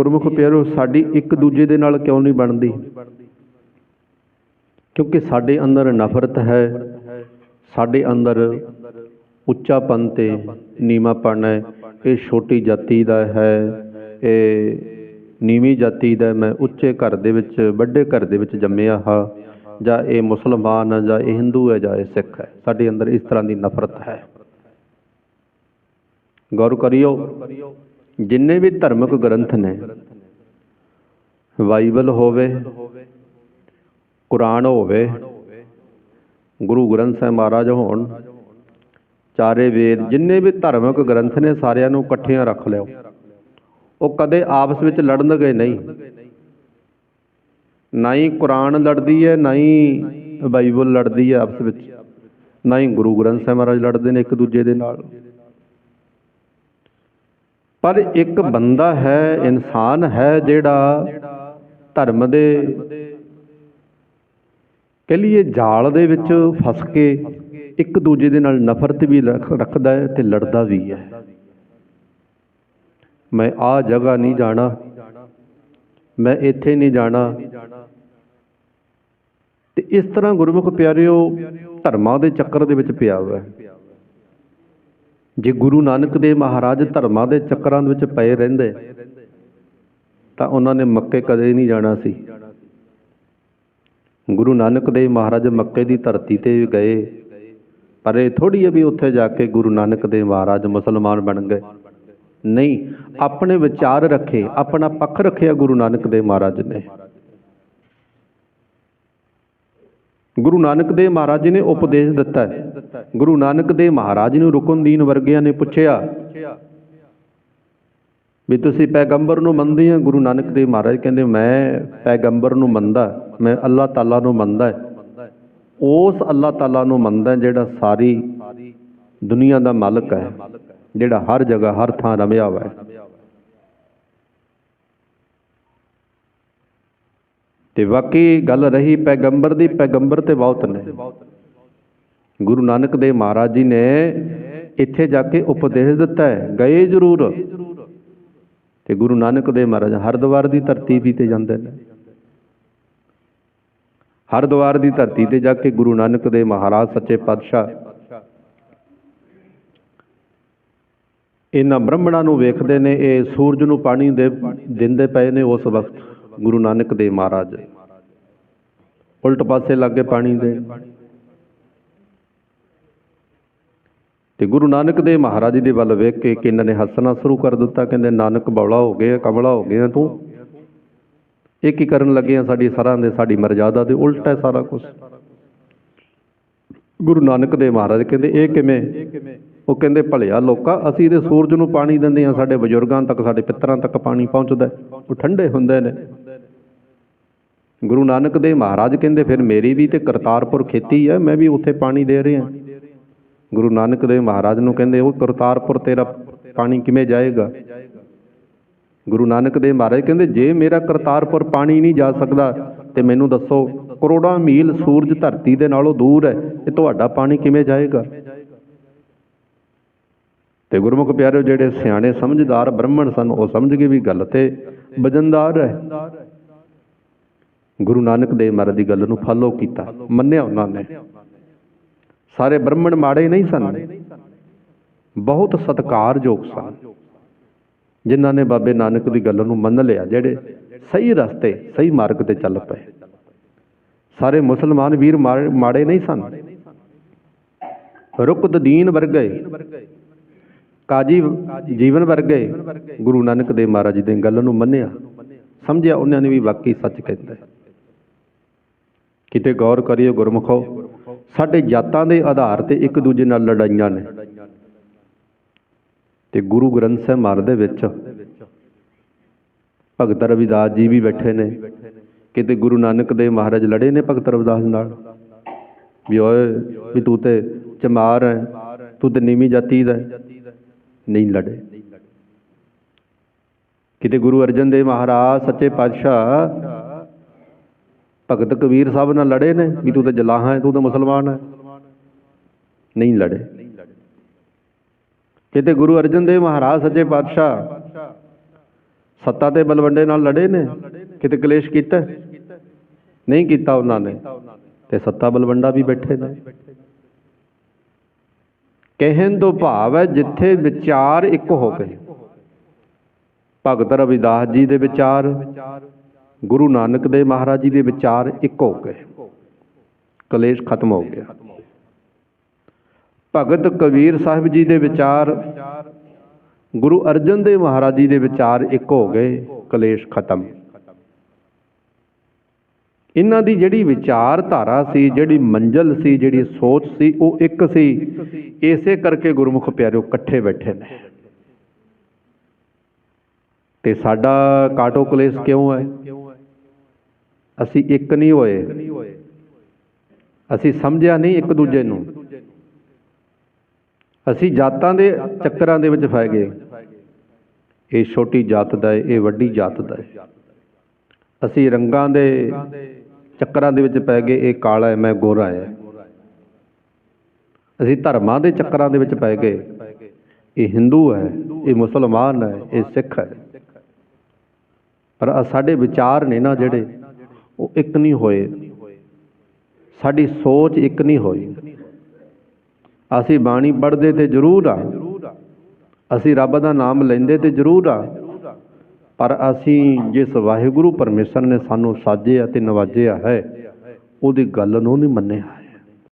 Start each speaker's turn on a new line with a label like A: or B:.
A: ਗੁਰਮੁਖ ਪਿਆਰੋ ਸਾਡੀ ਇੱਕ ਦੂਜੇ ਦੇ ਨਾਲ ਕਿਉਂ ਨਹੀਂ ਬਣਦੀ? ਕਿਉਂਕਿ ਸਾਡੇ ਅੰਦਰ ਨਫ਼ਰਤ ਹੈ ਸਾਡੇ ਅੰਦਰ ਉੱਚਾਪਨ ਤੇ ਨੀਵਾਂਪਣ ਹੈ। ਇਹ ਛੋਟੀ ਜਾਤੀ ਦਾ ਹੈ। ਇਹ ਨੀਵੀਂ ਜਾਤੀ ਦਾ ਮੈਂ ਉੱਚੇ ਘਰ ਦੇ ਵਿੱਚ ਵੱਡੇ ਘਰ ਦੇ ਵਿੱਚ ਜੰਮਿਆ ਹਾਂ। ਜਾਂ ਇਹ ਮੁਸਲਮਾਨ ਹੈ ਜਾਂ ਇਹ ਹਿੰਦੂ ਹੈ ਜਾਂ ਇਹ ਸਿੱਖ ਹੈ। ਸਾਡੇ ਅੰਦਰ ਇਸ ਤਰ੍ਹਾਂ ਦੀ ਨਫ਼ਰਤ ਹੈ। ਗੌਰ ਕਰਿਓ। ਜਿੰਨੇ ਵੀ ਧਾਰਮਿਕ ਗ੍ਰੰਥ ਨੇ, ਬਾਈਬਲ ਹੋਵੇ, ਕੁਰਾਨ ਹੋਵੇ, ਗੁਰੂ ਗ੍ਰੰਥ ਸਾਹਿਬ ਮਹਾਰਾਜ ਹੋਣ, ਚਾਰੇ ਵੇਦ, ਜਿੰਨੇ ਵੀ ਧਾਰਮਿਕ ਗ੍ਰੰਥ ਨੇ ਸਾਰਿਆਂ ਨੂੰ ਇਕੱਠਿਆਂ ਰੱਖ ਲਿਓ। ਉਹ ਕਦੇ ਆਪਸ ਵਿੱਚ ਲੜਨਗੇ ਨਹੀਂ। ਨਾ ਹੀ ਕੁਰਾਨ ਲੜਦੀ ਹੈ, ਨਾ ਹੀ ਬਾਈਬਲ ਲੜਦੀ ਹੈ ਆਪਸ ਵਿੱਚ। ਨਾ ਹੀ ਗੁਰੂ ਗ੍ਰੰਥ ਸਾਹਿਬ ਮਹਾਰਾਜ ਲੜਦੇ ਨੇ ਇੱਕ ਦੂਜੇ ਦੇ ਨਾਲ। ਪਰ ਇੱਕ ਬੰਦਾ ਹੈ, ਇਨਸਾਨ ਹੈ ਜਿਹੜਾ ਧਰਮ ਦੇ ਕਹ ਲਈਏ ਜਾਲ ਦੇ ਵਿੱਚ ਫਸ ਕੇ ਇੱਕ ਦੂਜੇ ਦੇ ਨਾਲ ਨਫ਼ਰਤ ਵੀ ਰੱਖ- ਰੱਖਦਾ ਹੈ ਤੇ ਲੜਦਾ ਵੀ ਹੈ। ਮੈਂ ਆ ਜਗ੍ਹਾ ਨਹੀਂ ਜਾਣਾ, ਮੈਂ ਇੱਥੇ ਨਹੀਂ ਜਾਣਾ। ਤੇ ਇਸ ਤਰ੍ਹਾਂ ਗੁਰਮੁਖ ਪਿਆਰਿਓ ਧਰਮਾਂ ਦੇ ਚੱਕਰ ਦੇ ਵਿੱਚ ਪਿਆ ਹੋਇਆ ਹੈ। ਜੇ ਗੁਰੂ ਨਾਨਕ ਦੇਵ ਮਹਾਰਾਜ ਧਰਮਾਂ ਦੇ ਚੱਕਰਾਂ ਦੇ ਵਿੱਚ ਪਏ ਰਹਿੰਦੇ, ਤਾਂ ਉਹਨਾਂ ਨੇ ਮੱਕੇ ਕਦੇ ਨਹੀਂ ਜਾਣਾ ਸੀ। ਗੁਰੂ ਨਾਨਕ ਦੇਵ ਮਹਾਰਾਜ ਮੱਕੇ ਦੀ ਧਰਤੀ ਤੇ ਗਏ। ਪਰ ਇਹ ਥੋੜੀ ਹੈ ਵੀ ਉੱਥੇ ਜਾ ਕੇ ਗੁਰੂ ਨਾਨਕ ਦੇਵ ਮਹਾਰਾਜ ਮੁਸਲਮਾਨ ਬਣ ਗਏ। ਨਹੀਂ, ਆਪਣੇ ਵਿਚਾਰ ਰੱਖੇ, ਆਪਣਾ ਪੱਖ ਰੱਖਿਆ ਗੁਰੂ ਨਾਨਕ ਦੇਵ ਮਹਾਰਾਜ ਨੇ। ਗੁਰੂ ਨਾਨਕ ਦੇਵ ਮਹਾਰਾਜ ਜੀ ਨੇ ਉਪਦੇਸ਼ ਦਿੱਤਾ ਹੈ। ਗੁਰੂ ਨਾਨਕ ਦੇਵ ਮਹਾਰਾਜ ਨੂੰ ਰੁਕਨਦੀਨ ਵਰਗਿਆਂ ਨੇ ਪੁੱਛਿਆ ਵੀ ਤੁਸੀਂ ਪੈਗੰਬਰ ਨੂੰ ਮੰਨਦੇ ਆ ਗੁਰੂ ਨਾਨਕ ਦੇਵ ਮਹਾਰਾਜ ਕਹਿੰਦੇ, ਮੈਂ ਪੈਗੰਬਰ ਨੂੰ ਮੰਨਦਾ, ਮੈਂ ਅੱਲਾਹ ਤਾਲਾ ਨੂੰ ਮੰਨਦਾ ਹੈ। ਉਸ ਅੱਲਾਹ ਤਾਲਾ ਨੂੰ ਮੰਨਦਾ ਜਿਹੜਾ ਸਾਰੀ ਦੁਨੀਆ ਦਾ ਮਾਲਕ ਹੈ, ਜਿਹੜਾ ਹਰ ਜਗ੍ਹਾ, ਹਰ ਥਾਂ ਰਮਿਆ ਹੋਇਆ ਹੈ। ਤੇ ਬਾਕੀ ਗੱਲ ਰਹੀ ਪੈਗੰਬਰ ਦੀ, ਪੈਗੰਬਰ ਤੇ ਬਹੁਤ ਨੇ। ਗੁਰੂ ਨਾਨਕ ਦੇਵ ਮਹਾਰਾਜ ਜੀ ਨੇ ਇੱਥੇ ਜਾ ਕੇ ਉਪਦੇਸ਼ ਦਿੱਤਾ ਹੈ, ਗਏ ਜ਼ਰੂਰ। ਤੇ ਗੁਰੂ ਨਾਨਕ ਦੇਵ ਮਹਾਰਾਜ ਹਰਿਦੁਆਰ ਦੀ ਧਰਤੀ ਵੀ ਤੇ ਜਾਂਦੇ ਨੇ। ਹਰਿਦੁਆਰ ਦੀ ਧਰਤੀ ਤੇ ਜਾ ਕੇ ਗੁਰੂ ਨਾਨਕ ਦੇਵ ਮਹਾਰਾਜ ਸੱਚੇ ਪਾਤਸ਼ਾਹ ਇਹਨਾਂ ਬ੍ਰਾਹਮਣਾਂ ਨੂੰ ਵੇਖਦੇ ਨੇ, ਇਹ ਸੂਰਜ ਨੂੰ ਪਾਣੀ ਦੇ ਦਿੰਦੇ ਪਏ ਨੇ ਉਸ ਵਕਤ। ਗੁਰੂ ਨਾਨਕ ਦੇਵ ਮਹਾਰਾਜ। ਉਲਟ ਪਾਸੇ ਲੱਗੇ ਪਾਣੀ ਦੇ ਤੇ ਗੁਰੂ ਨਾਨਕ ਦੇਵ ਮਹਾਰਾਜ ਜੀ ਦੇ ਵੱਲ ਵੇਖ ਕੇ ਕਿ ਇਹਨਾਂ ਨੇ ਹੱਸਣਾ ਸ਼ੁਰੂ ਕਰ ਦਿੱਤਾ, ਕਹਿੰਦੇ, ਨਾਨਕ ਬੌਲਾ ਹੋ ਗਿਆ ਕਮਲਾ ਹੋ ਗਿਆ ਤੂੰ। ਇਹ ਕੀ ਕਰਨ ਲੱਗੇ ਆ ਸਾਡੀ ਸਰਾਂ ਦੇ, ਸਾਡੀ ਮਰਜ਼ਾਦਾ ਦੇ, ਉਲਟ ਹੈ ਸਾਰਾ ਕੁਝ ਗੁਰੂ ਨਾਨਕ ਦੇਵ ਮਹਾਰਾਜ ਕਹਿੰਦੇ, ਇਹ ਕਿਵੇਂ? ਉਹ ਕਹਿੰਦੇ, ਭਲਿਆ ਲੋਕਾ, ਅਸੀਂ ਇਹਦੇ ਸੂਰਜ ਨੂੰ ਪਾਣੀ ਦਿੰਦੇ ਆ ਸਾਡੇ ਬਜ਼ੁਰਗਾਂ ਤੱਕ, ਸਾਡੇ ਪਿੱਤਰਾਂ ਤੱਕ ਪਾਣੀ ਪਹੁੰਚਦਾ ਉਹ ਠੰਡੇ ਹੁੰਦੇ ਨੇ। ਗੁਰੂ ਨਾਨਕ ਦੇਵ ਮਹਾਰਾਜ ਕਹਿੰਦੇ, ਫਿਰ ਮੇਰੀ ਵੀ ਤੇ ਕਰਤਾਰਪੁਰ ਖੇਤੀ ਹੈ, ਮੈਂ ਵੀ ਉੱਥੇ ਪਾਣੀ ਦੇ ਰਿਹਾ ਗੁਰੂ ਨਾਨਕ ਦੇਵ ਮਹਾਰਾਜ ਨੂੰ ਕਹਿੰਦੇ, ਉਹ ਕਰਤਾਰਪੁਰ ਤੇਰਾ ਪਾਣੀ ਕਿਵੇਂ ਜਾਏਗਾ? ਗੁਰੂ ਨਾਨਕ ਦੇਵ ਮਹਾਰਾਜ ਕਹਿੰਦੇ, ਜੇ ਮੇਰਾ ਕਰਤਾਰਪੁਰ ਪਾਣੀ ਨਹੀਂ ਜਾ ਸਕਦਾ, ਤੇ ਮੈਨੂੰ ਦੱਸੋ, ਕਰੋੜਾਂ ਮੀਲ ਸੂਰਜ ਧਰਤੀ ਦੇ ਨਾਲੋਂ ਦੂਰ ਹੈ, ਤੇ ਤੁਹਾਡਾ ਪਾਣੀ ਕਿਵੇਂ ਜਾਏਗਾ? ਤੇ ਗੁਰਮੁਖ ਪਿਆਰਿਓ, ਜਿਹੜੇ ਸਿਆਣੇ ਸਮਝਦਾਰ ਬ੍ਰਾਹਮਣ ਸਨ, ਉਹ ਸਮਝ ਗਏ ਵੀ ਗੱਲ ਤੇ ਵਜਨਦਾਰ ਹੈ। ਗੁਰੂ ਨਾਨਕ ਦੇਵ ਮਹਾਰਾਜ ਦੀ ਗੱਲ ਨੂੰ ਫਾਲੋ ਕੀਤਾ, ਮੰਨਿਆ ਉਹਨਾਂ ਨੇ। ਸਾਰੇ ਬ੍ਰਾਹਮਣ ਮਾੜੇ ਨਹੀਂ ਸਨ। ਬਹੁਤ ਸਤਿਕਾਰਯੋਗ ਸਨ। ਜਿਨ੍ਹਾਂ ਨੇ ਬਾਬੇ ਨਾਨਕ ਦੀ ਗੱਲ ਨੂੰ ਮੰਨ ਲਿਆ, ਜਿਹੜੇ ਸਹੀ ਰਸਤੇ, ਸਹੀ ਮਾਰਗ ਤੇ ਚੱਲ ਪਏ। ਸਾਰੇ ਮੁਸਲਮਾਨ ਵੀਰ ਮਾੜੇ ਮਾੜੇ ਨਹੀਂ ਸਨ। ਰੁਕਤ ਦੀਨ ਵਰਗੇ, ਕਾਜੀ ਜੀਵਨ ਵਰਗੇ ਗੁਰੂ ਨਾਨਕ ਦੇਵ ਮਹਾਰਾਜ ਜੀ ਦੀ ਗੱਲ ਨੂੰ ਮੰਨਿਆ। ਸਮਝਿਆ, ਉਹਨਾਂ ਨੇ ਵੀ ਵਾਕਈ ਸੱਚ ਕਹਿੰਦਾ ਹੈ। ਕਿਤੇ ਗੌਰ ਕਰਿਓ ਗੁਰਮੁਖੋ, ਸਾਡੇ ਜਾਤਾਂ ਦੇ ਆਧਾਰ ਤੇ ਇੱਕ ਦੂਜੇ ਨਾਲ ਲੜਾਈਆਂ ਨੇ। ਤੇ ਗੁਰੂ ਗ੍ਰੰਥ ਸਾਹਿਬ ਮਹਾਰਾਜ ਦੇ ਵਿੱਚ ਭਗਤ ਰਵਿਦਾਸ ਜੀ ਵੀ ਬੈਠੇ ਨੇ। ਕਿਤੇ ਗੁਰੂ ਨਾਨਕ ਦੇਵ ਮਹਾਰਾਜ ਲੜੇ ਨੇ ਭਗਤ ਰਵਿਦਾਸ ਨਾਲ? ਵੀ ਓਏ, ਵੀ ਤੂੰ ਤੇ ਚਮਾਰ ਹੈ ਤੂੰ ਤੇ ਨੀਵੀਂ ਜਾਤੀ ਦਾ ਨਹੀਂ ਲੜੇ। ਕਿਤੇ ਗੁਰੂ ਅਰਜਨ ਦੇਵ ਮਹਾਰਾਜ, ਸੱਚੇ ਪਾਤਸ਼ਾਹ ਭਗਤ ਕਬੀਰ ਸਾਹਿਬ ਨਾਲ ਲੜੇ ਨੇ ਵੀ ਤੂੰ ਤਾਂ ਜਲਾਹਾਂ ਹੈ, ਤੂੰ ਤਾਂ ਮੁਸਲਮਾਨ ਹੈ। ਨਹੀਂ ਲੜੇ। ਕਿਤੇ ਗੁਰੂ ਅਰਜਨ ਦੇਵ ਮਹਾਰਾਜ ਸੱਚੇ ਪਾਤਸ਼ਾਹ ਸੱਤਾ ਤੇ ਬਲਵੰਡੇ ਨਾਲ ਲੜੇ ਨੇ, ਕਿਤੇ ਕਲੇਸ਼ ਕੀਤਾ? ਨਹੀਂ ਕੀਤਾ ਉਹਨਾਂ ਨੇ। ਤੇ ਸੱਤਾ ਬਲਵੰਡਾ ਵੀ ਬੈਠੇ ਨੇ। ਕਹਿਣ ਤੋਂ ਭਾਵ ਹੈ ਜਿੱਥੇ ਵਿਚਾਰ ਇੱਕ ਹੋ ਗਏ ਭਗਤ ਰਵਿਦਾਸ ਜੀ ਦੇ ਵਿਚਾਰ। ਗੁਰੂ ਨਾਨਕ ਦੇਵ ਮਹਾਰਾਜ ਜੀ ਦੇ ਵਿਚਾਰ ਇੱਕ ਹੋ ਗਏ। ਕਲੇਸ਼ ਖਤਮ ਹੋ ਗਿਆ। ਭਗਤ ਕਬੀਰ ਸਾਹਿਬ ਜੀ ਦੇ ਵਿਚਾਰ, ਗੁਰੂ ਅਰਜਨ ਦੇਵ ਮਹਾਰਾਜ ਜੀ ਦੇ ਵਿਚਾਰ ਇੱਕ ਹੋ ਗਏ, ਕਲੇਸ਼ ਖਤਮ। ਇਹਨਾਂ ਦੀ ਜਿਹੜੀ ਵਿਚਾਰਧਾਰਾ ਸੀ, ਜਿਹੜੀ ਮੰਜ਼ਲ ਸੀ, ਜਿਹੜੀ ਸੋਚ ਸੀ, ਉਹ ਇੱਕ ਸੀ। ਇਸੇ ਕਰਕੇ ਗੁਰਮੁਖ ਪਿਆਰਿਓ ਇਕੱਠੇ ਬੈਠੇ ਨੇ। ਤੇ ਸਾਡਾ ਕਾਟੋ ਕਲੇਸ਼ ਕਿਉਂ ਹੈ? ਅਸੀਂ ਇੱਕ ਨਹੀਂ ਹੋਏ। ਅਸੀਂ ਸਮਝਿਆ ਨਹੀਂ ਇੱਕ ਦੂਜੇ ਨੂੰ। ਅਸੀਂ ਜਾਤਾਂ ਦੇ ਚੱਕਰਾਂ ਦੇ ਵਿੱਚ ਫਸ ਗਏ। ਇਹ ਛੋਟੀ ਜਾਤ ਦਾ ਹੈ, ਇਹ ਵੱਡੀ ਜਾਤ ਦਾ ਹੈ। ਅਸੀਂ ਰੰਗਾਂ ਦੇ ਚੱਕਰਾਂ ਦੇ ਵਿੱਚ ਪੈ ਗਏ, ਇਹ ਕਾਲਾ ਹੈ, ਮੈਂ ਗੋਰਾ ਹੈ। ਅਸੀਂ ਧਰਮਾਂ ਦੇ ਚੱਕਰਾਂ ਦੇ ਵਿੱਚ ਪੈ ਗਏ। ਇਹ ਹਿੰਦੂ ਹੈ, ਇਹ ਮੁਸਲਮਾਨ ਹੈ, ਇਹ ਸਿੱਖ ਹੈ। ਪਰ ਸਾਡੇ ਵਿਚਾਰ ਨੇ ਨਾ ਜਿਹੜੇ ਉਹ ਇੱਕ ਨਹੀਂ ਹੋਏ। ਸਾਡੀ ਸੋਚ ਇੱਕ ਨਹੀਂ ਹੋਈ। ਅਸੀਂ ਬਾਣੀ ਪੜ੍ਹਦੇ ਤੇ ਜ਼ਰੂਰ ਆ। ਅਸੀਂ ਰੱਬ ਦਾ ਨਾਮ ਲੈਂਦੇ ਤੇ ਜ਼ਰੂਰ ਆ। ਪਰ ਅਸੀਂ ਜਿਸ ਵਾਹਿਗੁਰੂ ਪਰਮੇਸ਼ਰ ਨੇ ਸਾਨੂੰ ਸਾਜਿਆ ਤੇ ਨਵਾਜਿਆ ਹੈ, ਉਹਦੀ ਗੱਲ ਨੂੰ ਨਹੀਂ ਮੰਨਿਆ।